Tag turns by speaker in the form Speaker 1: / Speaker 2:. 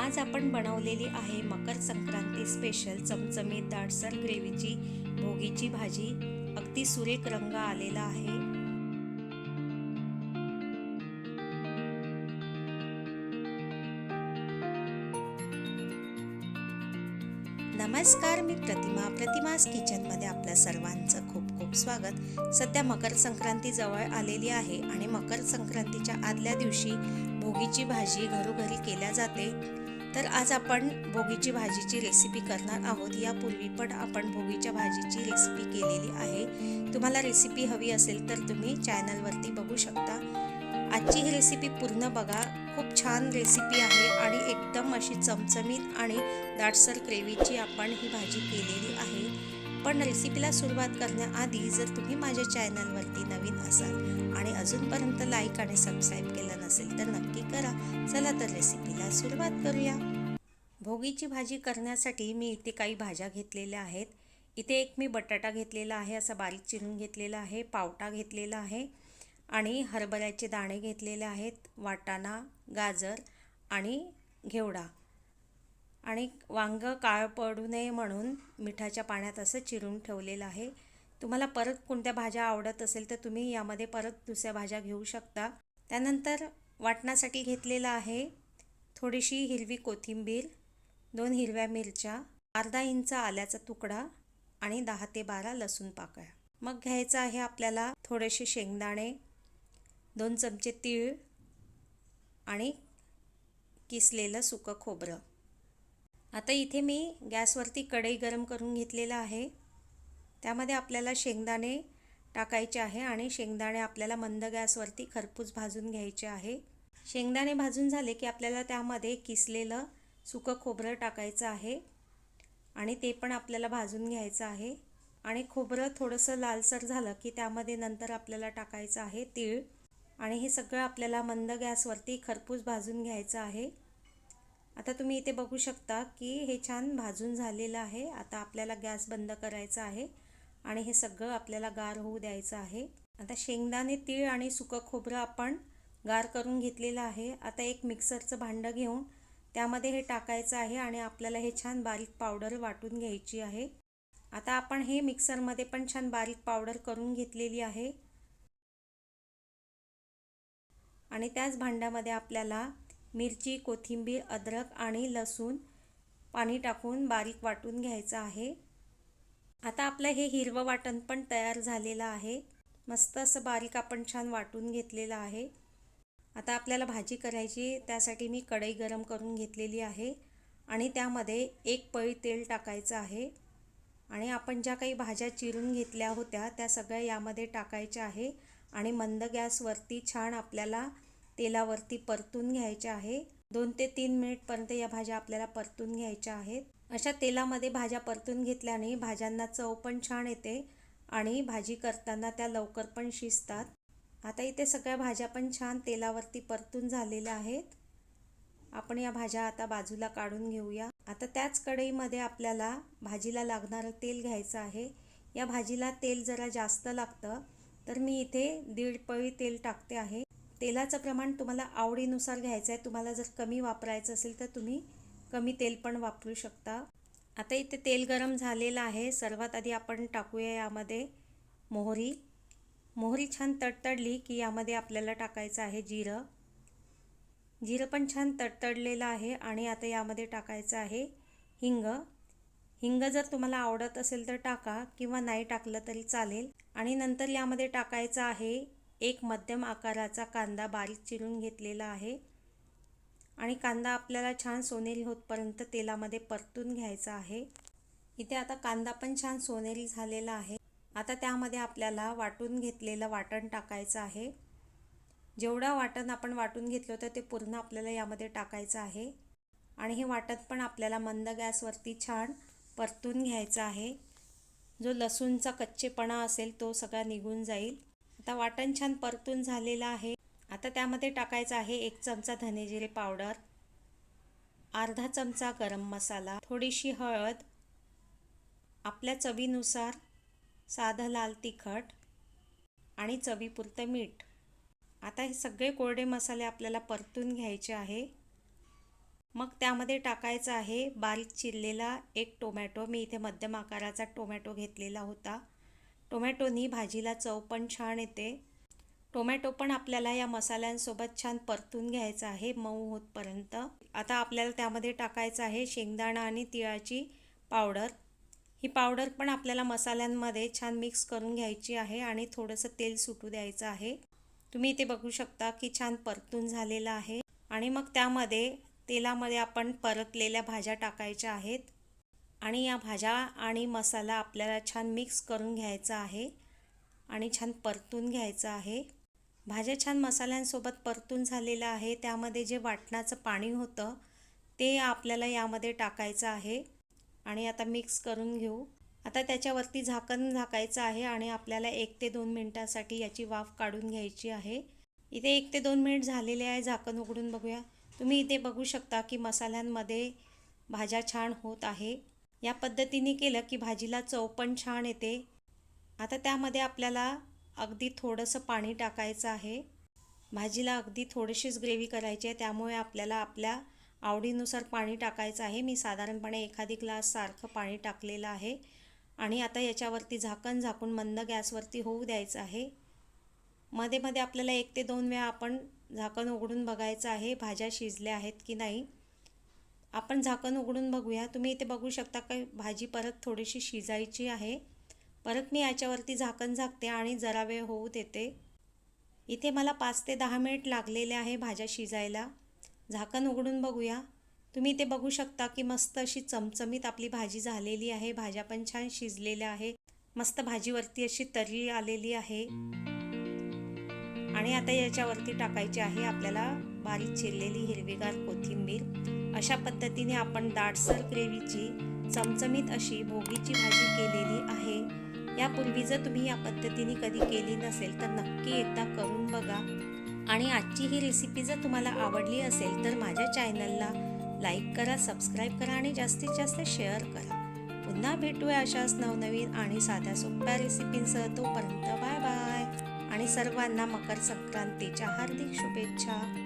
Speaker 1: आज आपण बनवलेली आहे मकर संक्रांती स्पेशल चमचमीत दाटसर ग्रेव्हीची भोगीची भाजी. अगदी सुरेख रंग आलेला आहे. नमस्कार मी प्रतिमा. प्रतिमास किचनमध्ये आपल्या सर्वांचं खूप खूप स्वागत. सध्या मकर संक्रांती जवळ आलेली आहे आणि मकर संक्रांतीच्या आदल्या दिवशी भोगीची भाजी घरोघरी केल्या जाते. तर आज आपण भोगीची भाजीची रेसिपी करणार आहोत. यापूर्वी पण आपण भोगीच्या भाजीची रेसिपी केलेली आहे. तुम्हाला रेसिपी हवी असेल तर तुम्ही चॅनलवरती बघू शकता. आजची ही रेसिपी पूर्ण बघा. खूप छान रेसिपी आहे आणि एकदम अशी चमचमीत आणि दाटसर ग्रेव्हीची आपण ही भाजी केलेली आहे. पण रेसिपीला सुरुवात करण्याआधी जर तुम्ही माझ्या चॅनलवरती नवीन असाल अजूनपर्यंत लाईक आणि सबस्क्राईब केलं नसेल तर नक्की करा. चला तर रेसिपीला सुरुवात करूया. भोगीची भाजी करण्यासाठी मी इथे काही भाज्या घेतलेल्या आहेत. इथे एक मी बटाटा घेतलेला आहे असा बारीक चिरून घेतलेला आहे पावटा घेतलेला आहे आणि हरभऱ्याचे दाणे घेतलेले आहेत वाटाणा गाजर आणि घेवडा. आणि वांग काळ पडू नये म्हणून मिठाच्या पाण्यात असं चिरून ठेवलेलं आहे. तुम्हाला परत कोणत्या भाज्या आवडत असेल तर तुम्ही यामध्ये परत दुसऱ्या भाज्या घेऊ शकता. त्यानंतर वाटणासाठी घेतलेलं आहे थोडीशी हिरवी कोथिंबीर दोन हिरव्या मिरच्या अर्धा इंच आल्याचा तुकडा आणि दहा ते बारा लसूण पाकळ्या. मग घ्यायचं आहे आपल्याला थोडेसे शेंगदाणे दोन चमचे तीळ आणि किसलेलं सुकं खोबरं. आता इथे मी गॅसवरती कढई गरम करून घेतलेलं आहे. त्यामध्ये आपल्याला शेंगदाणे टाकायचे आहे आणि शेंगदाणे आपल्याला मंद गॅसवरती खरपूस भाजून घ्यायचे आहे. शेंगदाणे भाजून झाले की आपल्याला त्यामध्ये किसलेलं सुकं खोबरं टाकायचं आहे आणि ते पण आपल्याला भाजून घ्यायचं आहे. आणि खोबरं थोडंसं लालसर झालं की त्यामध्ये नंतर आपल्याला टाकायचं आहे तीळ. आणि हे सगळं आपल्याला मंद गॅसवरती खरपूस भाजून घ्यायचं आहे. आता तुम्ही इथे बघू शकता की हे छान भाजून झालेलं आहे. आता आपल्याला गॅस बंद करायचा आहे. आणि हे सगळं आपल्याला गार होऊ द्यायचं आहे. आता शेंगदाणे तीळ आणि सुकं खोबरं आपण गार करून घेतलेलं आहे. आता एक मिक्सरचं भांडं घेऊन त्यामध्ये हे टाकायचं आहे आणि आपल्याला हे छान बारीक पावडर वाटून घ्यायची आहे. आता आपण हे मिक्सरमध्ये पण छान बारीक पावडर करून घेतलेली आहे. आणि त्याच भांड्यामध्ये आपल्याला मिरची कोथिंबीर अद्रक आणि लसूण पाणी टाकून बारीक वाटून घ्यायचं आहे. आता आपलं हे हिरवं वाटण पण तयार झालेलं आहे. मस्त असं बारीक आपण छान वाटून घेतलेलं आहे. आता आपल्याला भाजी करायची त्यासाठी मी कढई गरम करून घेतलेली आहे आणि त्यामध्ये एक पळी तेल टाकायचं आहे. आणि आपण ज्या काही भाज्या चिरून घेतल्या होत्या त्या सगळ्या यामध्ये टाकायच्या आहे आणि मंद गॅसवरती छान आपल्याला तेलावरती परतून घ्यायच्या आहे. दोन ते तीन मिनिटपर्यंत या भाज्या आपल्याला परतून घ्यायच्या आहेत. अशा तेलामध्ये भाज्या परतून घेतल्याने भाज्यांना चव पण छान येते आणि भाजी करताना त्या लवकर पण शिजतात. आता इथे सगळ्या भाज्या पण छान तेलावरती परतून झालेल्या आहेत. आपण या भाज्या आता बाजूला काढून घेऊया. आता त्याच कढईमध्ये आपल्याला भाजीला लागणारं तेल घ्यायचं आहे. या भाजीला तेल जरा जास्त लागतं तर मी इथे दीड पळी तेल टाकते आहे. तेलाचं प्रमाण तुम्हाला आवडीनुसार घ्यायचं आहे तुम्हाला जर कमी वापरायचं असेल तर तुम्ही कमी तेल पण वापरू शकता. आता इथे तेल गरम झालेलं आहे. सर्वात आधी आपण टाकूया यामध्ये मोहरी. मोहरी छान तडतडली की यामध्ये आपल्याला टाकायचं आहे जिरं. जिरं पण छान तडतडलेलं आहे आणि आता यामध्ये टाकायचं आहे हिंग. हिंग जर तुम्हाला आवडत असेल तर टाका किंवा नाही टाकलं तरी चालेल. आणि नंतर यामध्ये टाकायचं आहे एक मध्यम आकाराचा कांदा बारीक चिरून घेतलेला आहे. आणि कांदा आपल्याला छान सोनेरी होतपर्यंत तेलामध्ये परतून घ्यायचा आहे. इथे आता कांदा पण छान सोनेरी झालेला आहे. आता त्यामध्ये आपल्याला वाटून घेतलेलं वाटण टाकायचं आहे. जेवढं वाटण आपण वाटून घेतलं होतं ते पूर्ण आपल्याला यामध्ये टाकायचं आहे. आणि हे वाटण पण आपल्याला मंद गॅसवरती छान परतून घ्यायचं आहे. जो लसूणचा कच्चेपणा असेल तो सगळा निघून जाईल. आता वाटण छान परतून झालेलं आहे. आता त्यामध्ये टाकायचं आहे एक चमचा धनेजिरे पावडर अर्धा चमचा गरम मसाला थोडीशी हळद आपल्या चवीनुसार साधं लाल तिखट आणि चवीपुरतं मीठ. आता हे सगळे कोरडे मसाले आपल्याला परतून घ्यायचे आहे. मग त्यामध्ये टाकायचं आहे बारीक चिरलेला एक टोमॅटो. मी इथे मध्यम आकाराचा टोमॅटो घेतलेला होता. टोमॅटोनी भाजीला चव पण छान येते. टोमॅटो पण आपल्याला या मसाल्यांसोबत छान परतून घ्यायचा आहे मऊ होतपर्यंत. आता आपल्याला त्यामध्ये टाकायचं आहे शेंगदाणा आणि तिळाची पावडर. ही पावडर पण आपल्याला मसाल्यांमध्ये छान मिक्स करून घ्यायची आहे आणि थोडंसं तेल सुटू द्यायचं आहे. तुम्ही इथे बघू शकता की छान परतून झालेलं आहे. आणि मग त्यामध्ये तेलामध्ये आपण परतलेल्या भाज्या टाकायच्या आहेत. आणि या भाज्या आणि मसाला आपल्याला छान मिक्स करून घ्यायचा आहे आणि छान परतून घ्यायचं आहे. भाज्या छान मसाल्यांसोबत परतून झालेलं आहे. त्यामध्ये जे वाटणाचं पाणी होतं ते आपल्याला यामध्ये टाकायचं आहे आणि आता मिक्स करून घेऊ. आता त्याच्यावरती झाकण झाकायचं आहे आणि आपल्याला एक ते दोन मिनटासाठी याची वाफ काढून घ्यायची आहे. इथे एक ते दोन मिनिट झालेले आहे. झाकण उघडून बघूया. तुम्ही इथे बघू शकता की मसाल्यांमध्ये भाज्या छान होत आहे. या पद्धतीने केलं की भाजीला चव पण छान येते. आता त्यामध्ये आपल्याला अगदी थोडंसं पाणी टाकायचं आहे. भाजीला अगदी थोडीशीच ग्रेव्ही करायची आहे. त्यामुळे आपल्याला आपल्या आवडीनुसार पाणी टाकायचं आहे. मी साधारणपणे एखादी ग्लास सारखं पाणी टाकलेलं आहे. आणि आता याच्यावरती झाकण झाकून मंद गॅसवरती होऊ द्यायचं आहे. मध्ये मध्ये आपल्याला एक ते दोन वेळा आपण झाकण उघडून बघायचं आहे. भाज्या शिजल्या आहेत की नाही. आपण झाकण उघडून बघूया. तुम्ही इथे बघू शकता का भाजी परत थोडीशी शिजायची आहे. परत मी याच्यावरती झाकण झाकते आणि जरा वेळ होऊ देते. इथे मला पाच ते दहा मिनिट लागलेले आहे भाज्या शिजायला. झाकण उघडून बघूया. तुम्ही इथे बघू शकता की मस्त अशी चमचमीत आपली भाजी झालेली आहे. भाज्या पण छान शिजलेल्या आहे. मस्त भाजीवरती अशी तरी आलेली आहे. आणि आता याच्यावरती टाकायची आहे आपल्याला बारीक चिरलेली हिरवीगार कोथिंबीर. अशा पद्धतीने आपण दाटसर ग्रेव्हीची चमचमीत अशी भोगीची भाजी केलेली आहे. यापूर्वी जर तुम्ही या पद्धतीने कधी केली नसेल तर नक्की एकदा करून बघा. आणि आजची ही रेसिपी जर तुम्हाला आवडली असेल तर माझ्या चॅनलला लाईक करा सबस्क्राईब करा आणि जास्तीत जास्त शेअर करा. पुन्हा भेटूया अशाच नवनवीन आणि साध्या सोप्या रेसिपींसह तोपर्यंत बाय बाय आणि सर्वांना मकर संक्रांतीच्या हार्दिक शुभेच्छा.